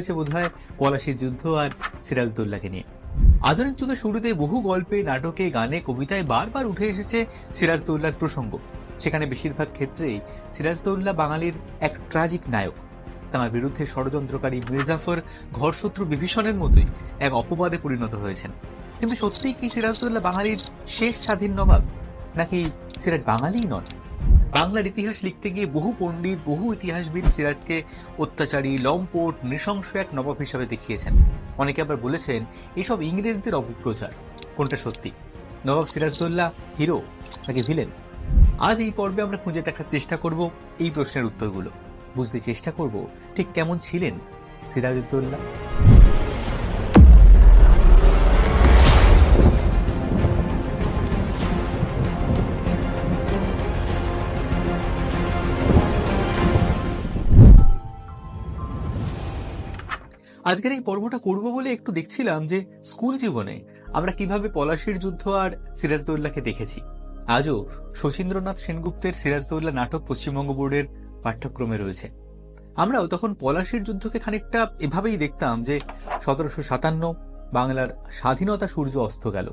হয়েছে বোধহয় পলাশির যুদ্ধ আর সিরাজদৌল্লাকে নিয়ে। আধুনিক যুগের শুরুতে বহু গল্পে, নাটকে, গানে, কবিতায় বারবার উঠে এসেছে সিরাজদৌল্লার প্রসঙ্গ। সেখানে বেশিরভাগ ক্ষেত্রেই সিরাজদৌল্লা বাঙালির এক ট্রাজিক নায়ক। তাঁর বিরুদ্ধে ষড়যন্ত্রকারী মির্জাফর ঘরশত্রু বিভীষণের মতোই এক অপবাদে পরিণত হয়েছেন। কিন্তু সত্যিই কি সিরাজদৌল্লা বাঙালির শেষ স্বাধীন নবাব, নাকি সিরাজ বাঙালিই নন? বাংলার ইতিহাস লিখতে গিয়ে বহু পণ্ডিত, বহু ইতিহাসবিদ সিরাজকে অত্যাচারী, লম্পট, নৃশংস এক নবাব হিসাবে দেখিয়েছেন। অনেকে আবার বলেছেন, এসব ইংরেজদের অপপ্রচার। কোনটা সত্যি? নবাব সিরাজদৌল্লা হিরো নাকি ভিলেন? আজ এই পর্বে আমরা খুঁজে দেখার চেষ্টা করব এই প্রশ্নের উত্তরগুলো। বুঝতে চেষ্টা করব, ঠিক কেমন ছিলেন সিরাজউদ্দৌল্লা আজকের এই পর্বটা করব বলে একটু দেখছিলাম যে স্কুল জীবনে আমরা কীভাবে পলাশির যুদ্ধ আর সিরাজদৌল্লাকে দেখেছি। আজও শচীন্দ্রনাথ সেনগুপ্তের সিরাজদৌল্লা নাটক পশ্চিমবঙ্গ বোর্ডের পাঠ্যক্রমে রয়েছে। আমরাও তখন পলাশির যুদ্ধকে খানিকটা এভাবেই দেখতাম যে সতেরোশো সাতান্ন বাংলার স্বাধীনতা সূর্য অস্ত গেল।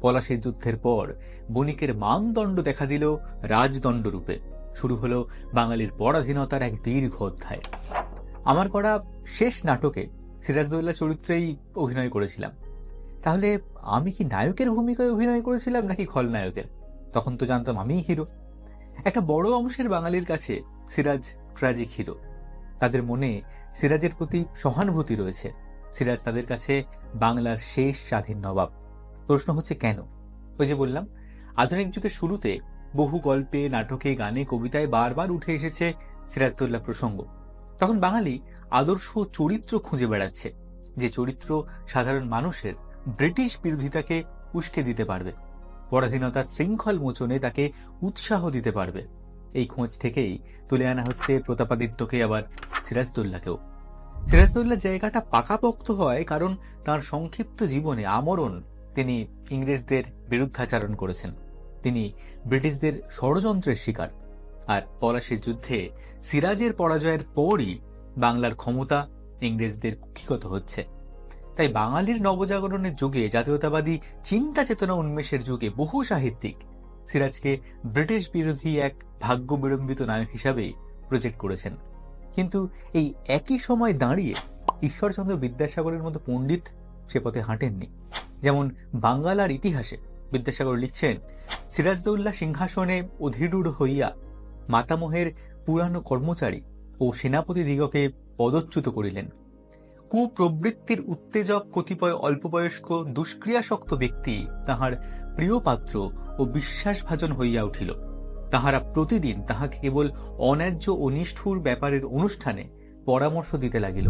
পলাশির যুদ্ধের পর বণিকের মানদণ্ড দেখা দিল রাজদণ্ড রূপে। শুরু হলো বাঙালির পরাধীনতার এক দীর্ঘ অধ্যায়। আমার করা শেষ নাটকে সিরাজদৌল্লা চরিত্রেই অভিনয় করেছিলাম। তাহলে আমি কি নায়কের ভূমিকায় অভিনয় করেছিলাম নাকি খলনায়কের? তখন তো জানতাম আমিই হিরো। একটা বড় অংশের বাঙালির কাছে সিরাজ ট্র্যাজিক হিরো তাদের মনে সিরাজের প্রতি সহানুভূতি রয়েছে। সিরাজ তাদের কাছে বাংলার শেষ স্বাধীন নবাব। প্রশ্ন হচ্ছে কেন? ওই যে বললাম, আধুনিক যুগের শুরুতে বহু গল্পে, নাটকে, গানে, কবিতায় বারবার উঠে এসেছে সিরাজদৌল্লা প্রসঙ্গ। তখন বাঙালি আদর্শ চরিত্র খুঁজে বেড়াচ্ছে, যে চরিত্র সাধারণ মানুষের ব্রিটিশ বিরোধিতাকে উস্কে দিতে পারবে। পরাধীনতার শৃঙ্খল মোচনে তাকে উৎসাহ দিতে পারবে। এই খোঁজ থেকেই তুলে আনা হচ্ছে প্রতাপাদিত্যকে আবার সিরাজদৌল্লাকেও। সিরাজদৌল্লার জায়গাটা পাকাপোক্ত হয় কারণ তার সংক্ষিপ্ত জীবনে আমরণ তিনি ইংরেজদের বিরুদ্ধাচারণ করেছেন। তিনি ব্রিটিশদের ষড়যন্ত্রের শিকার। আর পলাশির যুদ্ধে সিরাজের পরাজয়ের পরই বাংলার ক্ষমতা ইংরেজদের কুক্ষিগত হচ্ছে। তাই বাঙালির নবজাগরণের যুগে জাতীয়তাবাদী চিন্তা চেতনা উন্মেষের যুগে বহু সাহিত্যিক সিরাজকে ব্রিটিশ বিরোধী এক ভাগ্য বিড়ম্বিত নায়ক হিসাবেই প্রজেক্ট করেছেন। কিন্তু এই একই সময় দাঁড়িয়ে ঈশ্বরচন্দ্র বিদ্যাসাগরের মতো পণ্ডিত সে পথে হাঁটেননি। যেমন বাঙ্গালার ইতিহাসে বিদ্যাসাগর লিখছেন, সিরাজদৌল্লা সিংহাসনে অধীরূঢ় হইয়া মাতামহের পুরানো কর্মচারী ও সেনাপতি দিগকে পদচ্যুত করিলেন। কুপ্রবৃত্তির উত্তেজক কতিপয় অল্পবয়স্ক দুষ্ক্রিয়াসক্ত ব্যক্তি তাহার প্রিয় পাত্র ও বিশ্বাসভাজন হইয়া উঠিল। তাহারা প্রতিদিন তাহাকে কেবল অন্যায্য ও নিষ্ঠুর ব্যাপারের অনুষ্ঠানে পরামর্শ দিতে লাগিল।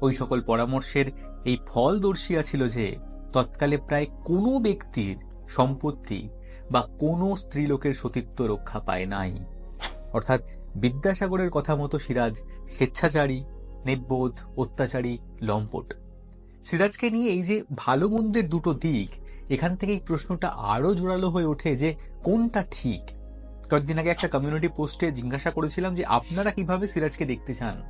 ওই সকল পরামর্শের এই ফল দর্শিয়াছিল যে, তৎকালে প্রায় কোনো ব্যক্তির সম্পত্তি বা কোনো স্ত্রীলোকের সতীত্ব রক্ষা পায় নাই। অর্থাৎ বিদ্যাসাগরের কথা মতো সিরাজ স্বেচ্ছাচারী, নির্বোধ, অত্যাচারী, লম্পট। সিরাজকে নিয়ে এই যে ভালো মন্দের দুটো দিক, এখান থেকেই প্রশ্নটা আরও জোরালো হয়ে ওঠে যে কোনটা ঠিক। কয়েকদিন আগে একটা কমিউনিটি পোস্টে জিজ্ঞাসা করেছিলাম যে আপনারা কীভাবে সিরাজকে দেখতে চান?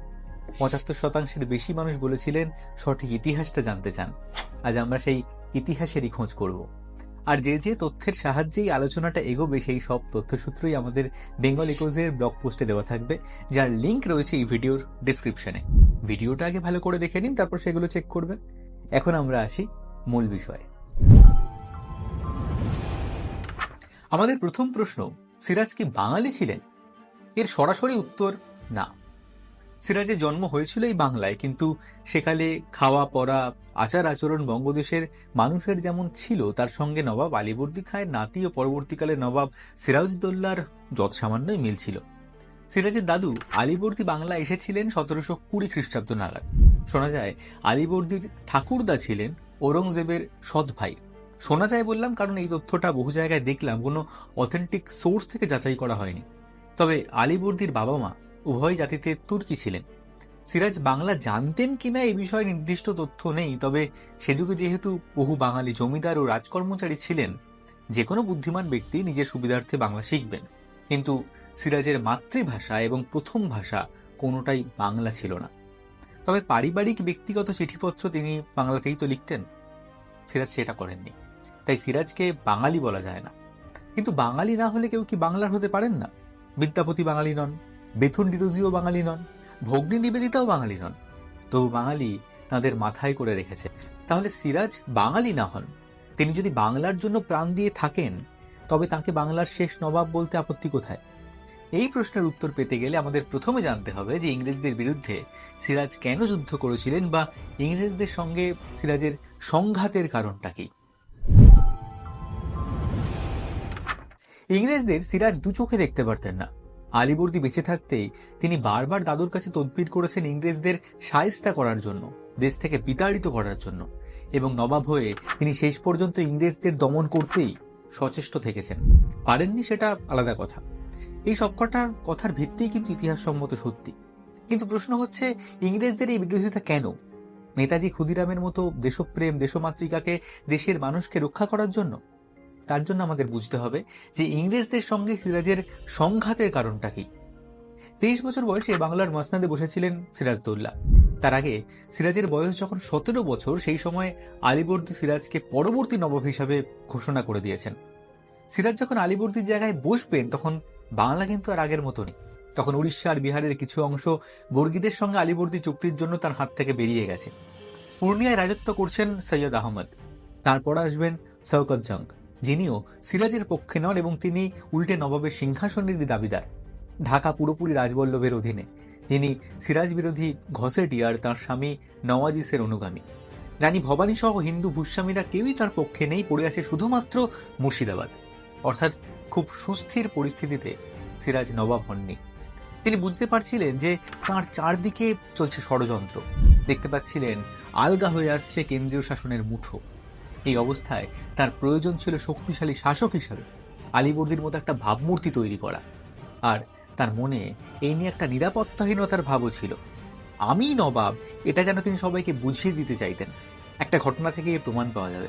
পঁচাত্তর শতাংশের বেশি মানুষ বলেছিলেন সঠিক ইতিহাসটা জানতে চান। আজ আমরা সেই ইতিহাসেরই খোঁজ করব। আর যে যে তথ্যের সাহায্যেই আলোচনাটা এগোবে, সেই সব তথ্যসূত্রই আমাদের বেঙ্গল ইকোজের ব্লগ পোস্টে দেওয়া থাকবে, যার লিংক রয়েছে এই ভিডিওর ডিসক্রিপশনে ভিডিওটা আগে ভালো করে দেখে নিন, তারপর সেগুলো চেক করবেন। এখন আমরা আসি মূল বিষয়ে। আমাদের প্রথম প্রশ্ন, সিরাজ কি বাঙালি ছিলেন? এর সরাসরি উত্তর, না। সিরাজের জন্ম হয়েছিল এই বাংলায়, কিন্তু সেকালে খাওয়া, পড়া, আচার আচরণ বঙ্গদেশের মানুষের যেমন ছিল, তার সঙ্গে নবাব আলীবর্দী খাঁয়ের নাতি ও পরবর্তীকালে নবাব সিরাজউদ্দৌল্লার যত সামান্যই মিল ছিল। সিরাজের দাদু আলীবর্দী বাংলা এসেছিলেন সতেরোশো কুড়ি খ্রিস্টাব্দ নাগাদ। শোনা যায়, আলীবর্দীর ঠাকুরদা ছিলেন ঔরঙ্গজেবের সৎ ভাই। শোনা যায় বললাম, কারণ এই তথ্যটা বহু জায়গায় দেখলাম, কোনো অথেন্টিক সোর্স থেকে যাচাই করা হয়নি। তবে আলীবর্দীর বাবা মা উভয় জাতিতে তুর্কি ছিলেন। সিরাজ বাংলা জানতেন কিনা এ বিষয়ে নির্দিষ্ট তথ্য নেই, তবে সে যুগে যেহেতু বহু বাঙালি জমিদার ও রাজকর্মচারী ছিলেন যে কোনো বুদ্ধিমান ব্যক্তি নিজের সুবিধার্থে বাংলা শিখবেন। কিন্তু সিরাজের মাতৃভাষা এবং প্রথম ভাষা কোনোটাই বাংলা ছিল না। তবে পারিবারিক ব্যক্তিগত চিঠিপত্র তিনি বাংলাতেই তো লিখতেন। সিরাজ সেটা করেননি। তাই সিরাজকে বাঙালি বলা যায় না। কিন্তু বাঙালি না হলে কেউ কি বাংলার হতে পারেন না? বিদ্যাপতি বাঙালি নন। বেথুন ডিরোজিও বাঙালি নন, ভগ্নী নিবেদিতাও বাঙালি নন। তবু বাঙালি তাদের মাথায় করে রেখেছে। তাহলে সিরাজ বাঙালি না হন? তিনি যদি বাংলার জন্য প্রাণ দিয়ে থাকেন, তবে তাকে বাংলার শেষ নবাব বলতে আপত্তি কোথায়? এই প্রশ্নের উত্তর পেতে গেলে আমাদের প্রথমে জানতে হবে যে ইংরেজদের বিরুদ্ধে সিরাজ কেন যুদ্ধ করেছিলেন বা ইংরেজদের সঙ্গে সিরাজের সংঘাতের কারণটা কি? ইংরেজদের সিরাজ দু চোখে দেখতে পারতেন না। আলিবর্দি বেঁচে থাকতেই তিনি বারবার দাদুর কাছে তদবির করেছেন ইংরেজদের সায়স্তা করার জন্য, দেশ থেকে বিতাড়িত করার জন্য এবং নবাব হয়ে তিনি শেষ পর্যন্ত ইংরেজদের দমন করতেই সচেষ্ট থেকেছেন। পারেননি সেটা আলাদা কথা। এই সবকটার কথার ভিত্তিই কিন্তু ইতিহাসসম্মত সত্যি। কিন্তু প্রশ্ন হচ্ছে, ইংরেজদের এই বিরোধিতা কেন? নেতাজি ক্ষুদিরামের মতো দেশপ্রেম, দেশমাতৃকাকে দেশের মানুষকে রক্ষা করার জন্য? তার জন্য আমাদের বুঝতে হবে যে ইংরেজদের সঙ্গে সিরাজের সংঘাতের কারণটা কি। তেইশ বছর বয়সে বাংলার মসনাদে বসেছিলেন সিরাজদৌল্লা তার আগে সিরাজের বয়স যখন সতেরো বছর, সেই সময় আলিবর্দী সিরাজকে পরবর্তী নবাব হিসাবে ঘোষণা করে দিয়েছেন। সিরাজ যখন আলিবর্দীর জায়গায় বসবেন, তখন বাংলা কিন্তু আর আগের মতো নেই তখন উড়িষ্যা আর বিহারের কিছু অংশ বর্গীদের সঙ্গে আলিবর্দী চুক্তির জন্য তার হাত থেকে বেরিয়ে গেছে। পূর্ণিয়ায় রাজত্ব করছেন সৈয়দ আহমদ। তারপর আসবেন শওকত জং যিনিও সিরাজের পক্ষে নন এবং তিনি উল্টে নবাবের সিংহাসনেরই দাবিদার। ঢাকা পুরোপুরি রাজবল্লভের অধীনে, যিনি সিরাজ বিরোধী ঘসেটিয়ার তার স্বামী নওয়াজিসের অনুগামী। রানী ভবানী সহ হিন্দু ভূস্বামীরা কেউই তার পক্ষে নেই পড়ে আছে শুধুমাত্র মুর্শিদাবাদ। অর্থাৎ খুব সুস্থির পরিস্থিতিতে সিরাজ নবাব হননি। তিনি বুঝতে পারছিলেন যে তাঁর চারদিকে চলছে ষড়যন্ত্র। দেখতে পাচ্ছিলেন আলগা হয়ে আসছে কেন্দ্রীয় শাসনের মুঠো। এই অবস্থায় তার প্রয়োজন ছিল শক্তিশালী শাসক হিসাবে, আলিবর্দির মতো একটা ভাবমূর্তি তৈরি করা। আর তার মনে এই নিয়ে একটা নিরাপত্তাহীনতার ভাবও ছিল। আমি নবাব, এটা যেন তিনি সবাইকে বুঝিয়ে দিতে চাইতেন। একটা ঘটনা থেকে এর প্রমাণ পাওয়া যাবে।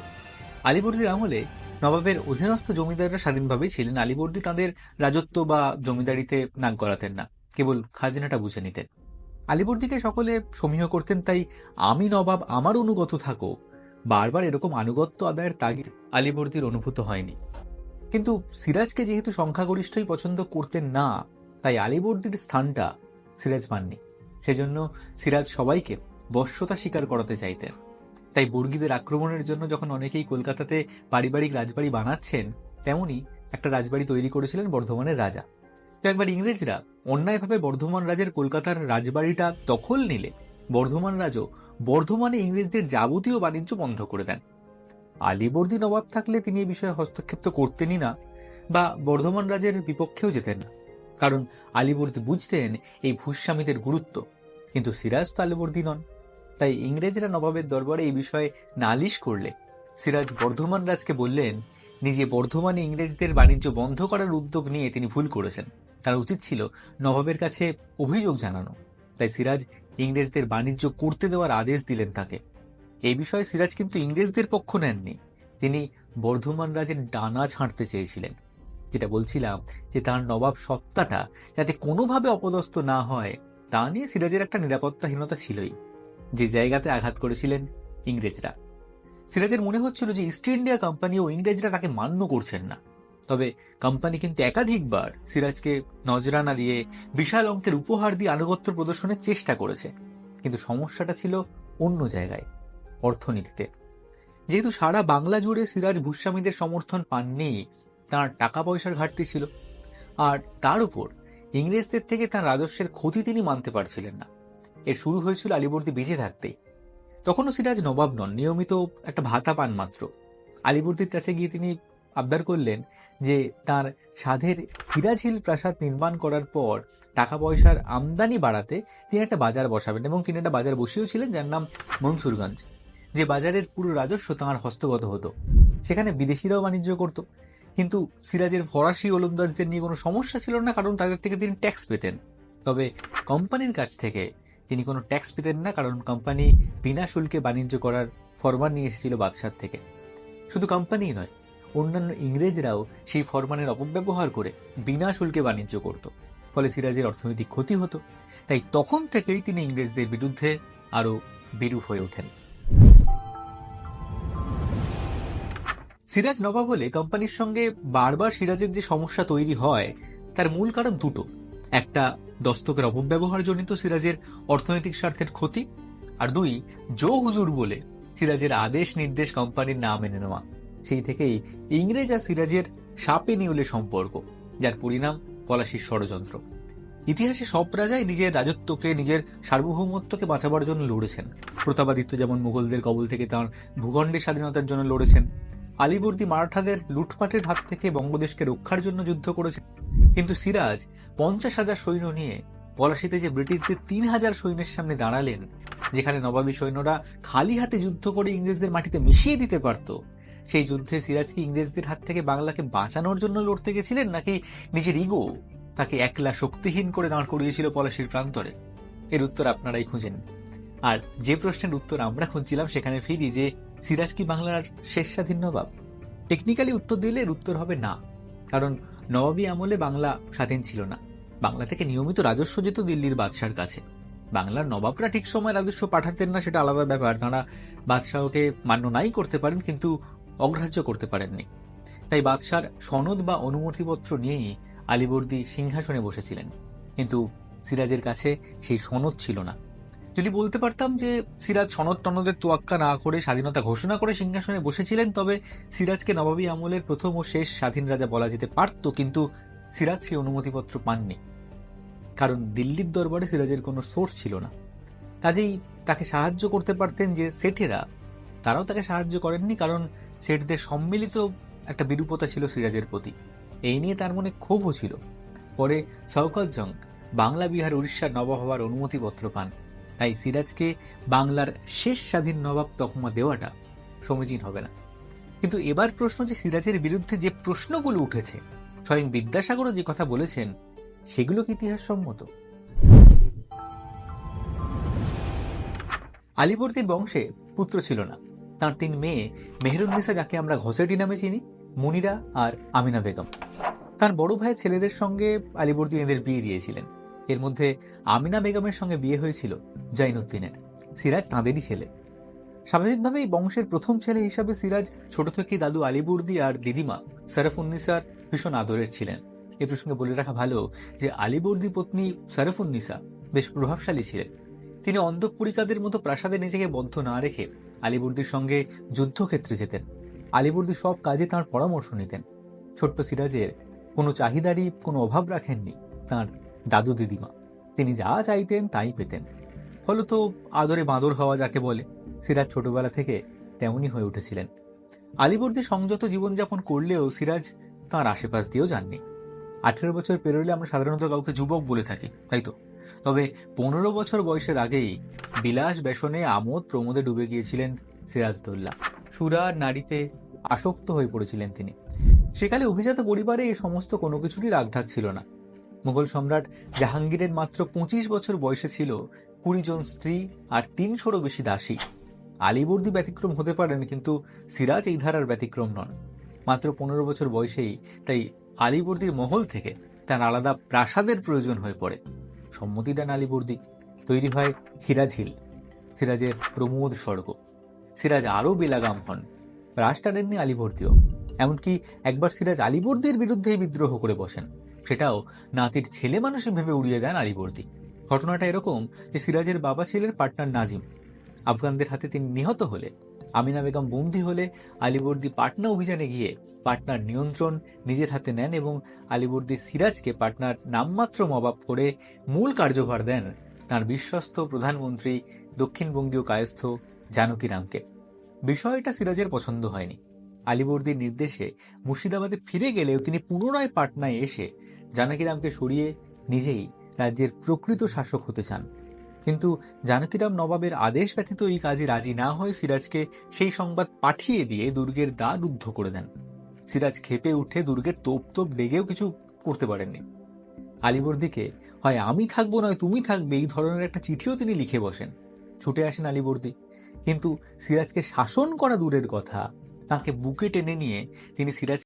আলিবর্দির আমলে নবাবের অধীনস্থ জমিদাররা স্বাধীনভাবেই ছিলেন। আলিবর্দি তাদের রাজত্ব বা জমিদারিতে নাক গলাতেন না, কেবল খাজনাটা বুঝে নিতেন। আলিবর্দিকে সকলে সমীহ করতেন, তাই আমি নবাব আমার অনুগত থাকো বারবার এরকম আনুগত্য আদায়ের তাগিদ আলিবর্দির অনুভূত হয়নি। কিন্তু সিরাজকে যেহেতু সংখ্যাগরিষ্ঠই পছন্দ করতেন না, তাই আলিবর্দির স্থানটা সিরাজ পাননি সেজন্য সিরাজ সবাইকে বশ্যতা স্বীকার করাতে চাইতেন। তাই বর্গীদের আক্রমণের জন্য যখন অনেকেই কলকাতাতে পারিবারিক রাজবাড়ি বানাচ্ছেন, তেমনি একটা রাজবাড়ি তৈরি করেছিলেন বর্ধমানের রাজা। তো একবার ইংরেজরা অন্যায়ভাবে বর্ধমান রাজের কলকাতার রাজবাড়িটা দখল নিলে বর্ধমান রাজও বর্ধমানে ইংরেজদের যাবতীয় বাণিজ্য বন্ধ করে দেন। আলিবর্দী নবাব থাকলে তিনি এই বিষয়ে হস্তক্ষেপ তো করতেনই না, বা বর্ধমান রাজের বিপক্ষেও যেতেন না। কারণ আলিবর্দী বুঝতেন এই ভূস্বামীদের গুরুত্ব, কিন্তু সিরাজ তো আলিবর্দী নন। তাই ইংরেজরা নবাবের দরবারে এই বিষয়ে নালিশ করলে সিরাজ বর্ধমান রাজকে বললেন, নিজে বর্ধমানে ইংরেজদের বাণিজ্য বন্ধ করার উদ্যোগ নিয়ে তিনি ভুল করেছেন। তার উচিত ছিল নবাবের কাছে অভিযোগ জানানো। তাই সিরাজ ইংরেজদের বাণিজ্য করতে দেওয়ার আদেশ দিলেন তাকে। এই বিষয়ে সিরাজ কিন্তু ইংরেজদের পক্ষ নেননি। তিনি বর্ধমান রাজের ডানা ছাঁটতে চেয়েছিলেন। যেটা বলছিলাম যে তার নবাব সত্তাটা যাতে কোনোভাবে অপদস্থ না হয়, তা নিয়ে সিরাজের একটা নিরাপত্তাহীনতা ছিলই। যে জায়গাতে আঘাত করেছিলেন ইংরেজরা। সিরাজের মনে হচ্ছিল যে ইস্ট ইন্ডিয়া কোম্পানি ও ইংরেজরা তাকে মান্য করছেন না। তবে কোম্পানি কিন্তু একাধিকবার সিরাজকে নজরানা দিয়ে বিশাল অঙ্কের উপহার দিয়ে আনুগত্য প্রদর্শনের চেষ্টা করেছে। কিন্তু সমস্যাটা ছিল অন্য জায়গায়, অর্থনীতিতে। যেহেতু সারা বাংলা জুড়ে সিরাজ ভূস্বামীদের সমর্থন পাননি, তার টাকা পয়সার ঘাটতি ছিল। আর তার উপর ইংরেজদের থেকে তার রাজস্বের ক্ষতি তিনি মানতে পারছিলেন না। এর শুরু হয়েছিল আলিবর্দি বেঁচে থাকতেই। তখনও সিরাজ নবাব নন, নিয়মিত একটা ভাতা পান মাত্র। আলিবর্দির কাছে গিয়ে তিনি আবদার করলেন যে তার সাধের হিরাঝিল প্রাসাদ নির্মাণ করার পর টাকা পয়সার আমদানি বাড়াতে তিনি একটা বাজার বসাবেন এবং তিনি একটা বাজার বসিয়েছিলেন যার নাম মনসুরগঞ্জ। যে বাজারের পুরো রাজস্ব তাঁর হস্তগত হতো। সেখানে বিদেশিরাও বাণিজ্য করত। কিন্তু সিরাজের ফরাসি ওলন্দাজদের নিয়ে কোনো সমস্যা ছিল না, কারণ তাদের থেকে তিনি ট্যাক্স পেতেন। তবে কোম্পানির কাছ থেকে তিনি কোনো ট্যাক্স পেতেন না, কারণ কোম্পানি বিনা শুল্কে বাণিজ্য করার ফরমান নিয়ে এসেছিল বাদশার থেকে। শুধু কোম্পানিই নয় অন্যান্য ইংরেজরাও সেই ফরমানের অপব্যবহার করে বিনা শুল্কে বাণিজ্য করত। ফলে সিরাজের অর্থনৈতিক ক্ষতি হতো। তাই তখন থেকেই তিনি ইংরেজদের বিরুদ্ধে আরও বিরূপ হয়ে ওঠেন। সিরাজ নবাব হলে কোম্পানির সঙ্গে বারবার সিরাজের যে সমস্যা তৈরি হয়, তার মূল কারণ দুটো। একটা, দস্তকের অপব্যবহার জনিত সিরাজের অর্থনৈতিক স্বার্থের ক্ষতি। আর দুই, জো হুজুর বলে সিরাজের আদেশ নির্দেশ কোম্পানির না মেনে নেওয়া। সেই থেকেই ইংরেজ আর সিরাজের সাপে নিউলে সম্পর্ক, যার পরিণাম পলাশির ষড়যন্ত্র। ইতিহাসে সব রাজাই নিজের রাজত্বকে, নিজের সার্বভৌমত্বকে বাঁচাবার জন্য লড়েছেন। প্রতাপাদিত্য যেমন মুঘলদের কবল থেকে তাঁর ভূখণ্ডের স্বাধীনতার জন্য লড়েছেন, আলিবর্দী মারাঠাদের লুটপাটের হাত থেকে বঙ্গদেশকে রক্ষার জন্য যুদ্ধ করেছেন, কিন্তু সিরাজ পঞ্চাশ হাজার সৈন্য নিয়ে পলাশিতে যে ব্রিটিশদের তিন হাজার সৈন্যের সামনে দাঁড়ালেন, যেখানে নবাবী সৈন্যরা খালি হাতে যুদ্ধ করে ইংরেজদের মাটিতে মিশিয়ে দিতে পারত সেই যুদ্ধে সিরাজ কি ইংরেজদের হাত থেকে বাংলাকে বাঁচানোর জন্য লড়তে গেছিলেন নাকি নিজের ইগো? তাকে একলা শক্তিহীন করে দাঁড় করিয়েছিল পলাশির প্রান্তরে। এর উত্তর আপনারাই খুঁজেন। আর যে প্রশ্নের উত্তর আমরা খুঁজছিলাম সেখানে ফিরি যে, সিরাজ কি বাংলার শেষ স্বাধীন নবাব? টেকনিক্যালি উত্তর দিলে এর উত্তর হবে না। কারণ নবাবী আমলে বাংলা স্বাধীন ছিল না। বাংলা থেকে নিয়মিত রাজস্ব যেত দিল্লির বাদশার কাছে। বাংলার নবাবরা ঠিক সময় রাজস্ব পাঠাতেন না সেটা আলাদা ব্যাপার। তাঁরা বাদশাহকে মান্য নাই করতে পারেন, কিন্তু অগ্রাহ্য করতে পারেননি। তাই বাদশার সনদ বা অনুমতিপত্র নিয়েই আলিবর্দী সিংহাসনে বসেছিলেন। কিন্তু সিরাজের কাছে সেই সনদ ছিল না। যদি বলতে পারতাম যে সিরাজ সনদ টনদের তোয়াক্কা না করে স্বাধীনতা ঘোষণা করে সিংহাসনে বসেছিলেন, তবে সিরাজকে নবাবী আমলের প্রথম ও শেষ স্বাধীন রাজা বলা যেতে পারত, কিন্তু সিরাজ সেই অনুমতিপত্র পাননি। কারণ দিল্লির দরবারে সিরাজের কোনো সোর্স ছিল না। কাজেই তাকে সাহায্য করতে পারতেন যে সেঠেরা, তারাও তাকে সাহায্য করেননি, কারণ সেঠদের সম্মিলিত একটা বিরূপতা ছিল সিরাজের প্রতি। এই নিয়ে তার মনে ক্ষোভও ছিল। পরে শওকত জং বাংলা, বিহার, উড়িষ্যার নবাব হওয়ার অনুমতিপত্র পান। তাই সিরাজকে বাংলার শেষ স্বাধীন নবাব তকমা দেওয়াটা সমীচীন হবে না। কিন্তু এবার প্রশ্ন যে সিরাজের বিরুদ্ধে যে প্রশ্নগুলো উঠেছে, স্বয়ং বিদ্যাসাগরও যে কথা বলেছেন, সেগুলো কি ইতিহাস সম্মত আলিবর্দীর বংশে পুত্র ছিল না। তার তিন মেয়ে মেহরুন্নিসা যাকে আমরা ঘসেটি নামে চিনি, মুনিরা আর আমিনা বেগম। তার বড় ভাই ছেলেদের সঙ্গে আলিবর্দী এদের বিয়ে দিয়েছিলেন। এর মধ্যে আমিনা বেগমের সঙ্গে বিয়ে হয়েছিল জাইনুদ্দিনের। সিরাজ তাঁদেরই ছেলে। স্বাভাবিকভাবেই বংশের প্রথম ছেলে হিসাবে সিরাজ ছোট থেকেই দাদু আলিবর্দি আর দিদিমা সারাফুন্নিসার ভীষণ আদরের ছিলেন। এ প্রসঙ্গে বলে রাখা ভালো যে আলিবর্দি পত্নী সারাফুন্নিসা বেশ প্রভাবশালী ছিলেন। তিনি অন্ধপুরিকাদের মতো প্রাসাদে নিজেকে বদ্ধ না রেখে আলিবর্দির সঙ্গে যুদ্ধক্ষেত্রে যেতেন। আলিবর্দি সব কাজে তার পরামর্শ নিতেন। ছোট্ট সিরাজের কোনো চাহিদারই কোনো অভাব রাখেননি তার দাদু দিদিমা। তিনি যা চাইতেন তাই পেতেন। ফলত আদরে বাঁদর হওয়া যাকে বলে, সিরাজ ছোটবেলা থেকে তেমনই হয়ে উঠেছিলেন। আলিবর্দি সংযত জীবনযাপন করলেও সিরাজ তাঁর আশেপাশ দিয়েও যাননি। আঠেরো বছর পেরোলে আমরা সাধারণত কাউকে যুবক বলে থাকি, তাই তো? তবে পনেরো বছর বয়সের আগেই বিলাস বেসনে আমোদ প্রমোদে ডুবে গিয়েছিলেন সিরাজদৌল্লা। সুরা নারীতে আসক্ত হয়ে পড়েছিলেন তিনি। সেকালে অভিজাত পরিবারে এই সমস্ত কোনো কিছুরই রাগঢাক ছিল না। মুঘল সম্রাট জাহাঙ্গীরের মাত্র পঁচিশ বছর বয়সে ছিল কুড়ি জন স্ত্রী আর তিনশোরও বেশি দাসী। আলিবর্দি ব্যতিক্রম হতে পারেন কিন্তু সিরাজ এই ধারার ব্যতিক্রম নন। মাত্র পনেরো বছর বয়সেই তাই আলিবর্দির মহল থেকে তার আলাদা প্রাসাদের প্রয়োজন হয়ে পড়ে। সম্মতি দেন আলিবর্দি, তৈরি হয় হিরাজ হিল, সিরাজের প্রমোদ স্বর্গ। সিরাজ আরও বেলাগাম হন রাশ টানেননি আলিবর্দিও। এমনকি একবার সিরাজ আলিবর্দির বিরুদ্ধেই বিদ্রোহ করে বসেন, সেটাও নাতির ছেলে মানুষই ভেবে উড়িয়ে দেন আলিবর্দি। ঘটনাটা এরকম যে সিরাজের বাবা ছিলেন পার্টনার নাজিম। আফগানদের হাতে তিনি নিহত হলে আমিনা বেগম বন্দি হলে আলিবর্দি পাটনা অভিযানে গিয়ে পাটনার নিয়ন্ত্রণ নিজের হাতে নেন এবং আলিবর্দি সিরাজকে পাটনার নামমাত্র মবাব করে মূল কার্যভার দেন তার বিশ্বস্ত প্রধানমন্ত্রী দক্ষিণবঙ্গীয় কায়স্থ জানকীরামকে বিষয়টা সিরাজের পছন্দ হয়নি। আলিবর্দির নির্দেশে মুর্শিদাবাদে ফিরে গেলেও তিনি পুনরায় পাটনায় এসে জানকীরামকে সরিয়ে নিজেই রাজ্যের প্রকৃত শাসক হতে চান। কিন্তু জানকীরাম নবাবের আদেশ ব্যতীত এই কাজে রাজি না হয়ে সিরাজকে সেই সংবাদ পাঠিয়ে দিয়ে দুর্গের দ্বার রুদ্ধ করে দেন। সিরাজ খেপে উঠে দুর্গের তোপ তোপ ডেগেও কিছু করতে পারেননি। আলিবর্দিকে হয় আমি থাকব নয় তুমি থাকবে এই ধরনের একটা চিঠিও তিনি লিখে বসেন। ছুটে আসেন আলিবর্দি কিন্তু সিরাজকে শাসন করা দূরের কথা, তাকে বুকে টেনে নিয়ে তিনি সিরাজ